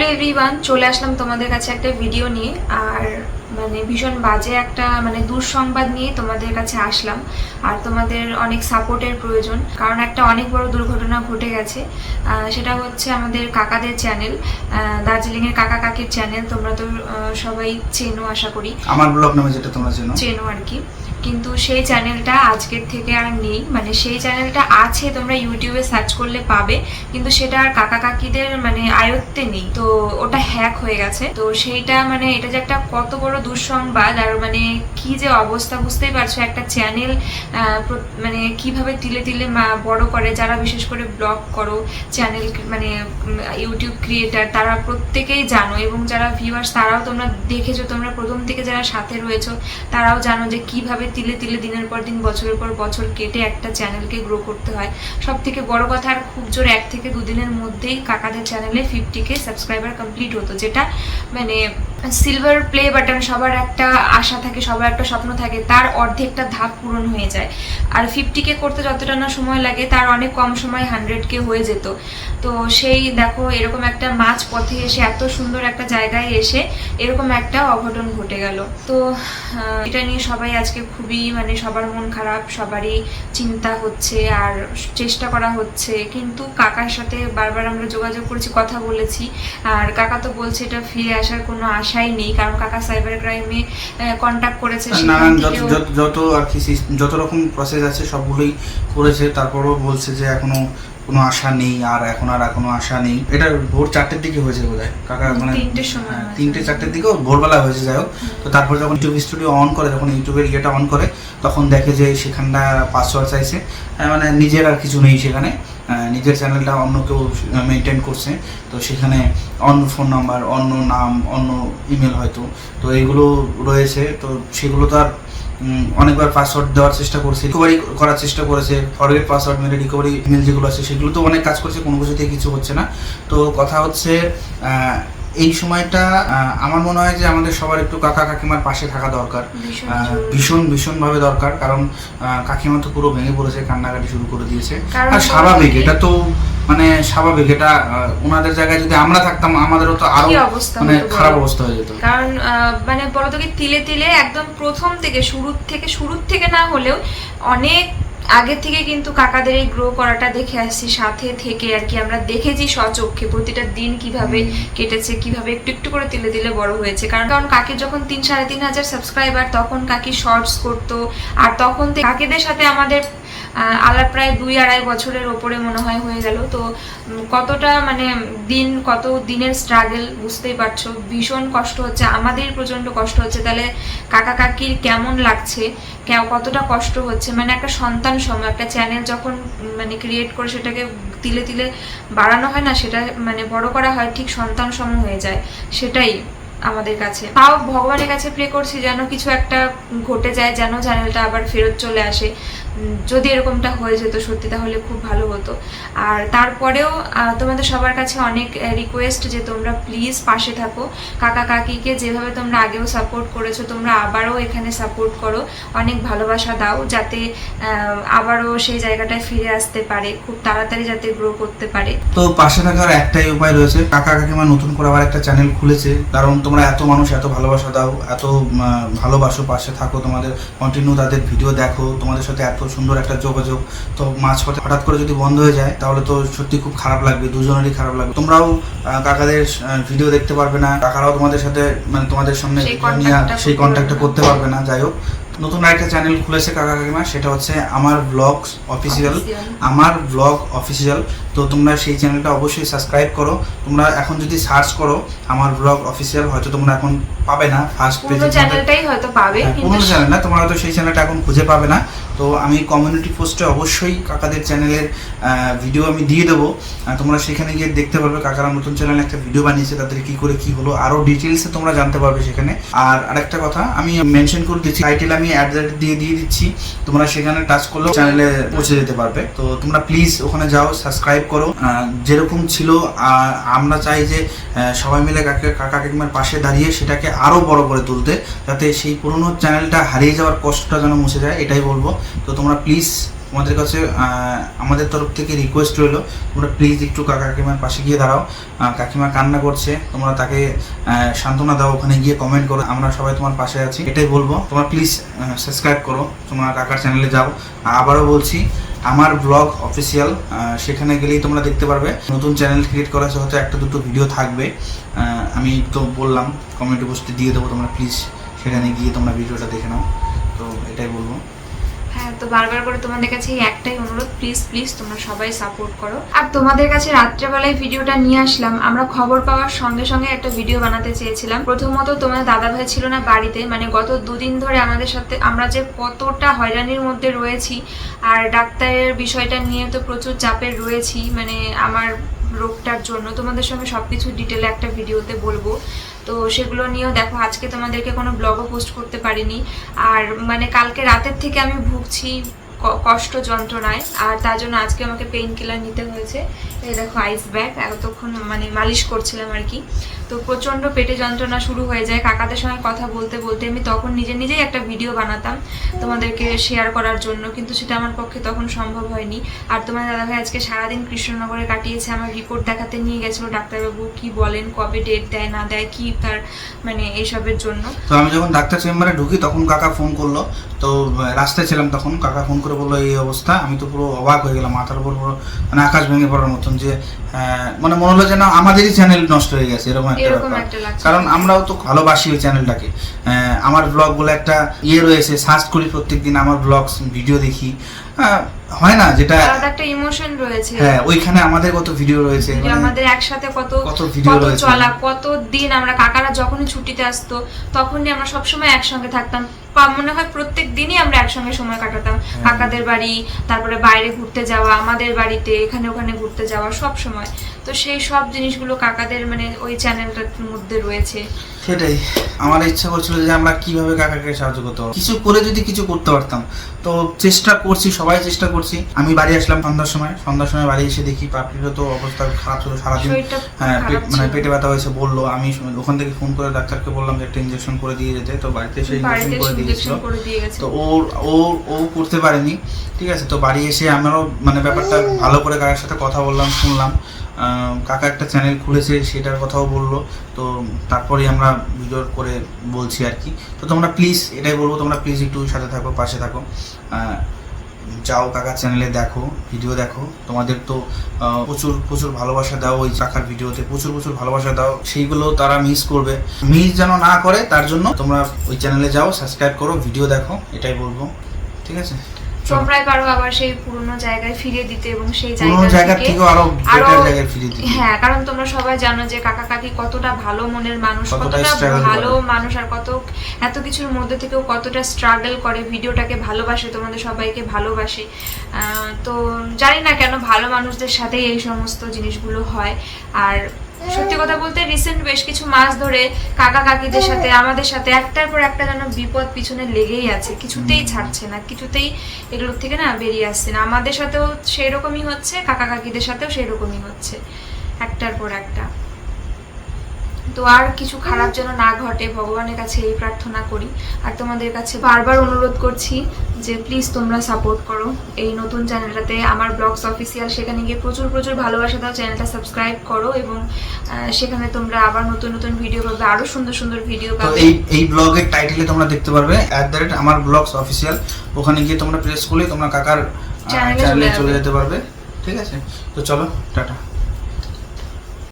Hello everyone চলে আসলাম তোমাদের কাছে একটা ভিডিও নিয়ে। আর মানে ভীষণ বাজে একটা মানে দুঃসংবাদ নিয়ে তোমাদের কাছে আসলাম। আর তোমাদের অনেক সাপোর্টের প্রয়োজন। কারণ একটা অনেক বড় দুর্ঘটনা ঘটে গেছে। সেটা হচ্ছে আমাদের কাকাদের চ্যানেল দার্জিলিংয়ের কাকা কাকির চ্যানেল তোমরা তো সবাই চেনো আশা করি। আমার ব্লগ নামে যেটা তোমরা চেনো। চেনো আর কি। কিন্তু সেই চ্যানেলটা আজকের থেকে আর নেই। মানে সেই চ্যানেলটা আছে তোমরা ইউটিউবে সার্চ করলে পাবে। কিন্তু সেটা আর কাকা কাকিদের মানে আয়ত্তে নেই। তো ওটা হ্যাক হয়ে গেছে। তো সেইটা মানে এটা যে একটা কত বড় দুঃসংবাদ আর মানে কি যে অবস্থা বুঝতেই পারছ। একটা চ্যানেল মানে কীভাবে তিলে তিলে মা- বড় করে, যারা বিশেষ করে ব্লগ করো চ্যানেল মানে ইউটিউব ক্রিয়েটার তারা প্রত্যেকেই জানো এবং যারা ভিউয়ার্স তারাও তোমরা দেখেছ। তোমরা প্রথম থেকে যারা সাথে রয়েছো, তারাও জানো যে কীভাবে তিলে তিলে দিনের পর দিন, বছরের পর বছর কেটে একটা চ্যানেলকে গ্রো করতে হয়। সব থেকে বড় কথা আর খুব জোর এক থেকে দুদিনের মধ্যেই কাকাদের চ্যানেলে ফিফটি কে সাবস্ক্রাইবার কমপ্লিট হতো যেটা মানে সিলভার প্লে বাটন সবার একটা আশা থাকে, সবার একটা স্বপ্ন থাকে, তার অর্ধেকটা ধাপ পূরণ হয়ে যায়। আর ফিফটি কে করতে যতটা না সময় লাগে, তার অনেক কম সময় হান্ড্রেড কে হয়ে যেত। তো সেই দেখো, এরকম একটা মাছ পথে এসে, এত সুন্দর একটা জায়গায় এসে, এরকম একটা অঘটন ঘটে গেল। তো এটা নিয়ে সবাই আজকে খুবই মানে সবার মন খারাপ, সবারই চিন্তা হচ্ছে, আর চেষ্টা করা হচ্ছে। কিন্তু কাকার সাথে বারবার আমরা যোগাযোগ করেছি, কথা বলেছি। আর কাকা তো বলছে, এটা ফিরে আসার কোনো আশাই নেই কারণ কাকা সাইবার ক্রাইমে কন্ট্যাক্ট করেছে নানান যত আর কি যত রকম প্রসেস আছে সবগুলোই করেছে তারপরও বলছে যে এখনও কোনো আশা নেই আর এখন আর এখনও আশা নেই। এটা ভোর চারটের দিকে হয়েছে বোধ হয় কাকা মানে তিনটের সময় হ্যাঁ, তিনটে চারটের দিকেও ভোরবেলা হয়েছে যাই হোক। তো তারপর যখন ইউটিউব স্টুডিও অন করে যখন ইউটিউবের ইয়েটা অন করে তখন দেখে যে সেখানটা পাসওয়ার্ড চাইছে। মানে নিজের আর কিছু নেই সেখানে। নিজের চ্যানেলটা অন্য কেউ মেনটেন করছে। তো সেখানে অন্য ফোন নাম্বার অন্য নাম, অন্য ইমেল হয়তো। তো এগুলো রয়েছে। তো সেগুলো তো আর অনেকবার পাসওয়ার্ড দেওয়ার চেষ্টা করছে রিকভারি করার চেষ্টা করেছে। ফরগেট পাসওয়ার্ড মেরে রিকভারি ইমেল যেগুলো আছে, সেগুলো তো অনেক কাজ করছে, কোনো কিছুতেই কিছু হচ্ছে না। তো কথা হচ্ছে এই সময়টা আমার মনে হয় যে আমাদের সবার একটু কাকা কাকিমার পাশে থাকা দরকার। ভীষণ ভীষণ ভীষণভাবে দরকার কারণ কাকিমা তো পুরো ভেঙে পড়েছে কান্নাকাটি শুরু করে দিয়েছে। আর স্বাভাবিক এটা তো মানে স্বাভাবিক এটা ওনাদের জায়গায় যদি আমরা থাকতাম আমাদেরও তো আরও মানে খারাপ অবস্থা হয়ে যেত। কারণ মানে বলতো কি তিলে তিলে একদম প্রথম থেকে শুরুর থেকে শুরুর থেকে না হলেও অনেক আগে থেকে কিন্তু কাকাদের এই গ্রো করাটা দেখে আসছি সাথে থেকে আর কি আমরা দেখেছি সচক্ষে প্রতিটা দিন কীভাবে কেটেছে কীভাবে একটু একটু করে তিলে তিলে বড় হয়েছে। কারণ কারণ কাকির যখন তিন সাড়ে তিন হাজার সাবস্ক্রাইবার তখন কাকি শর্টস করতো আর তখন কাকিদের সাথে আমাদের আলাপ প্রায় দুই আড়াই বছরের ওপরে মনে হয় হয়ে গেল। তো কতটা মানে দিন কত দিনের স্ট্রাগল বুঝতেই পারছ? ভীষণ কষ্ট হচ্ছে আমাদের প্রচণ্ড কষ্ট হচ্ছে। তাহলে কাকা কাকির কেমন লাগছে? কতটা কষ্ট হচ্ছে? মানে একটা সন্তান সম একটা চ্যানেল যখন মানে ক্রিয়েট করে সেটাকে তিলে তিলে বাড়ানো হয় না, সেটা মানে বড় করা হয়, ঠিক সন্তান সম হয়ে যায়, সেটাই আমাদের কাছে। তাও ভগবানের কাছে প্রে করছি যেন কিছু একটা ঘটে যায়, যেন চ্যানেলটা আবার ফেরত চলে আসে। যদি এরকমটা হয়ে যেত সত্যি তাহলে খুব ভালো হতো। আর তারপরেও তোমাদের সবার কাছে অনেক রিকোয়েস্ট যে তোমরা প্লিজ পাশে থাকো। কাকা কাকিকে যেভাবে তোমরা আগেও সাপোর্ট করেছ, তোমরা আবারও এখানে সাপোর্ট করো। অনেক ভালোবাসা দাও যাতে আবারও সেই জায়গাটায় ফিরে আসতে পারে, খুব তাড়াতাড়ি যাতে গ্রো করতে পারে। তো পাশে থাকার একটাই উপায় রয়েছে। কাকা কাকিমা নতুন করে আবার একটা চ্যানেল খুলেছে। কারণ তোমরা এত মানুষ, এত ভালোবাসা দাও, এত ভালোবাসো, পাশে থাকো তোমাদের। কন্টিনিউ তাদের ভিডিও দেখো, তোমাদের সাথে এত সুন্দর একটা যোগাযোগ। তো মাঝপথে হঠাৎ করে যদি বন্ধ হয়ে যায় তাহলে তো সত্যি খুব খারাপ লাগবে দুজনেরই খারাপ লাগবে। তোমরাও কাকাদের ভিডিও দেখতে পারবে না কাকারাও তোমাদের সাথে মানে তোমাদের সামনে সেই কন্ট্যাক্টটা পারবে না। করতে পারবে না। যাই হোক নতুন আরেকটা চ্যানেল খুলেছে কাকা কাকিমা সেটা হচ্ছে আমার ব্লগস অফিসিয়াল আমার ব্লগ অফিসিয়াল তো তোমরা সেই চ্যানেলটা অবশ্যই সাবস্ক্রাইব করো। তোমরা এখন যদি সার্চ করো আমার ব্লগ অফিসিয়াল হয়তো তোমরা এখন পাবে না। ফার্স্ট পেজে চ্যানেলটাই হয়তো পাবে কোনো চ্যানেল না তোমরা হয়তো সেই চ্যানেলটা এখন খুঁজে পাবে না। তো আমি কমিউনিটি পোস্টে অবশ্যই কাকাদের চ্যানেলের ভিডিও আমি দিয়ে দেবো। তোমরা সেখানে গিয়ে দেখতে পারবে কাকারা নতুন চ্যানেলে একটা ভিডিও বানিয়েছে, তাদের কি করে কি হলো আরও ডিটেলসে তোমরা জানতে পারবে সেখানে। আর আরেকটা কথা, আমি মেনশন করে দিচ্ছি টাইটেল আমি অ্যাড দিয়ে দিয়ে দিচ্ছি, তোমরা সেখানে টাচ করলেও চ্যানেলে পৌঁছে যেতে পারবে। তো তোমরা প্লিজ ওখানে যাও সাবস্ক্রাইব করো। যেরকম ছিল আমরা চাই যে সবাই মিলে কাকা কাকা কাকিমার পাশে দাঁড়িয়ে সেটাকে আরও বড় করে তুলতে, যাতে সেই পুরনো চ্যানেলটা হারিয়ে যাওয়ার কষ্টটা যেন মুছে যায়, এটাই বলব। তো তোমরা প্লিজ তোমাদের কাছে আমাদের তরফ থেকে রিকোয়েস্ট রইল। তোমরা প্লিজ একটু কাকা কাকিমার পাশে গিয়ে দাঁড়াও। কাকিমা কান্না করছে। তোমরা তাকে সান্ত্বনা দাও, ওখানে গিয়ে কমেন্ট করো। আমরা সবাই তোমার পাশে আছি। এটাই বলব। তোমরা প্লিজ সাবস্ক্রাইব করো। তোমরা কাকার চ্যানেলে যাও। আবারও বলছি, আমার ব্লগ অফিসিয়াল সেখানে গেলেই তোমরা দেখতে পারবে। নতুন চ্যানেল ক্রিয়েট করা হয়তো একটা দুটো ভিডিও থাকবে। আমি তো বললাম কমেন্ট বসতে দিয়ে দেবো। তোমরা প্লিজ সেখানে গিয়ে তোমরা ভিডিওটা দেখে নাও। তো এটাই বলব। হ্যাঁ তো বারবার করে তোমাদের কাছে একটাই অনুরোধ প্লিজ প্লিজ তোমরা সবাই সাপোর্ট করো। আর তোমাদের কাছে রাত্রেবেলায় ভিডিওটা নিয়ে আসলাম, আমরা খবর পাওয়ার সঙ্গে সঙ্গে একটা ভিডিও বানাতে চেয়েছিলাম। প্রথমত তোমার দাদা ভাই ছিল না বাড়িতে মানে গত দুদিন ধরে আমাদের সাথে, আমরা যে কতটা হয়রানির মধ্যে রয়েছি, আর ডাক্তারের বিষয়টা নিয়ে তো প্রচুর চাপে রয়েছি মানে আমার রোগটার জন্য। তোমাদের সঙ্গে সবকিছু ডিটেলে একটা ভিডিওতে বলব। তো সেগুলো নিয়েও দেখো, আজকে তোমাদেরকে কোনো ব্লগও পোস্ট করতে পারিনি। আর মানে কালকে রাতের থেকে আমি ভুগছি কষ্ট যন্ত্রণায়। আর তার জন্য আজকে আমাকে পেইন কিলার নিতে হয়েছে। এই দেখো আইস ব্যাগ এতক্ষণ মানে মালিশ করছিলাম আর কি। তো প্রচণ্ড পেটে যন্ত্রণা শুরু হয়ে যায়। কাকাদের সঙ্গে কথা বলতে বলতে আমি তখন নিজে নিজেই একটা ভিডিও বানাতাম তোমাদেরকে শেয়ার করার জন্য, কিন্তু সেটা আমার পক্ষে তখন সম্ভব হয়নি। আর তোমার দাদাভাই আজকে সারাদিন কৃষ্ণনগরে কাটিয়েছে আমার রিপোর্ট দেখাতে নিয়ে গেছিল ডাক্তারবাবু কি বলেন, কবে ডেট দেয়, না দেয়, কি তার মানে এইসবের জন্য। তো আমি যখন ডাক্তার চেম্বারে ঢুকি তখন কাকা ফোন করল। তো রাস্তায় ছিলাম তখন, কাকা ফোন করে বলল, এই অবস্থা। আমি তো পুরো অবাক হয়ে গেলাম, মাথার উপর পুরো মানে আকাশ ভেঙে পড়ার মতন যে মানে মনে হলো যেন আমাদেরই চ্যানেল নষ্ট হয়ে গেছে, এরকম একটা ব্যাপার কারণ আমরাও তো ভালোবাসি ওই চ্যানেলটাকে। আমার ব্লগ বলে একটা ইয়ে রয়েছে সার্চ করি প্রত্যেকদিন আমার ব্লগ ভিডিও দেখি। হয় না যেটা একটা ইমোশন রয়েছে। হ্যাঁ ওইখানে আমাদের কত ভিডিও রয়েছে মানে আমাদের একসাথে কত কত ভিডিও রয়েছে। চলা কত দিন আমরা কাকারা যখনই ছুটিতে আসতো তখনই আমরা সব সবসময় একসঙ্গে থাকতাম। মনে হয় প্রত্যেক দিনই আমরা একসঙ্গে সময় কাটাতাম। হ্যাঁ। কাকাদের বাড়ি তারপরে বাইরে ঘুরতে যাওয়া আমাদের বাড়িতে এখানে ওখানে ঘুরতে যাওয়া সব সময় তো সেই সব জিনিসগুলো কাকাদের মানে ওই চ্যানেলটার মধ্যে রয়েছে। সেটাই। আমার ইচ্ছা করছিল যে আমরা কীভাবে কাকাকে সাহায্য করতে পারব। কিছু করে যদি কিছু করতে পারতাম। তো চেষ্টা করছি সবাই চেষ্টা করছি। আমি বাড়ি আসলাম সন্ধ্যার সময়। সন্ধ্যার সময় বাড়ি এসে দেখি পাপড়িরও তো অবস্থা খারাপ ছিল সারাদিন। হ্যাঁ মানে পেটে ব্যথা হয়েছে বলল। আমি ওখান থেকে ফোন করে ডাক্তারকে বললাম যে একটা ইঞ্জেকশন করে দিয়ে যেতে। তো বাড়িতে এসে ইঞ্জেকশন করে দিয়েছিল। তো ওর ও ও করতে পারেনি। ঠিক আছে তো বাড়ি এসে আমারও মানে ব্যাপারটা ভালো করে কাকার সাথে কথা বললাম শুনলাম। কাকা একটা চ্যানেল খুলেছে, সেটার কথাও বলল। তো তারপরেই আমরা ভিডিও করে বলছি আর কি। তো তোমরা প্লিজ এটাই বলব, তোমরা প্লিজ একটু সাথে থাকো, পাশে থাকো। যাও কাকার চ্যানেলে দেখো ভিডিও দেখো। তোমাদের তো প্রচুর প্রচুর ভালোবাসা দাও ওই কাকার ভিডিওতে প্রচুর প্রচুর ভালোবাসা দাও। সেইগুলো তারা মিস করবে। মিস যেন না করে, তার জন্য তোমরা ওই চ্যানেলে যাও সাবস্ক্রাইব করো ভিডিও দেখো, এটাই বলব। ঠিক আছে। তোমরাই পারো আবার সেই পুরনো জায়গায় ফিরিয়ে দিতে এবং সেই জায়গা থেকে আরও জায়গায় ফিরিয়ে দিই হ্যাঁ কারণ তোমরা সবাই জানো যে কাকা কাকি কতটা ভালো মনের মানুষ কতটা ভালো মানুষ আর কত এত কিছুর মধ্যে থেকেও কতটা স্ট্রাগল করে। ভিডিওটাকে ভালোবাসে তোমাদের সবাইকে ভালোবাসে। তো জানি না কেন ভালো মানুষদের সাথেই এই সমস্ত জিনিসগুলো হয়। আর সত্যি কথা বলতে রিসেন্ট বেশ কিছু মাস ধরে কাকা কাকিদের সাথে, আমাদের সাথে, একটার পর একটা যেন বিপদ পিছনে লেগেই আছে, কিছুতেই ছাড়ছে না, কিছুতেই এগুলোর থেকে না বেরিয়ে আসছে না। আমাদের সাথেও সেই রকমই হচ্ছে, কাকা কাকিদের সাথেও সেই রকমই হচ্ছে, একটার পর একটা। তো আর কিছু খারাপ যেন না ঘটে ভগবানের কাছে এই প্রার্থনা করি। আর তোমাদের কাছে বারবার অনুরোধ করছি যে প্লিজ তোমরা সাপোর্ট করো। এই নতুন চ্যানেলটাতে আমার ব্লগস অফিসিয়াল সেখানে গিয়ে প্রচুর প্রচুর ভালোবাসা দাও। চ্যানেলটা সাবস্ক্রাইব করো এবং সেখানে তোমরা আবার নতুন নতুন ভিডিও পাবে আরও সুন্দর সুন্দর ভিডিও পাবে। এই এই ব্লগের টাইটেলে তোমরা দেখতে পারবে অ্যাট দ্য রেট আমার ব্লগস অফিসিয়াল ওখানে গিয়ে তোমরা প্রেস করলে তোমরা কাকার চ্যানেলে চলে চলে যেতে পারবে। ঠিক আছে? তো চলো টাটা।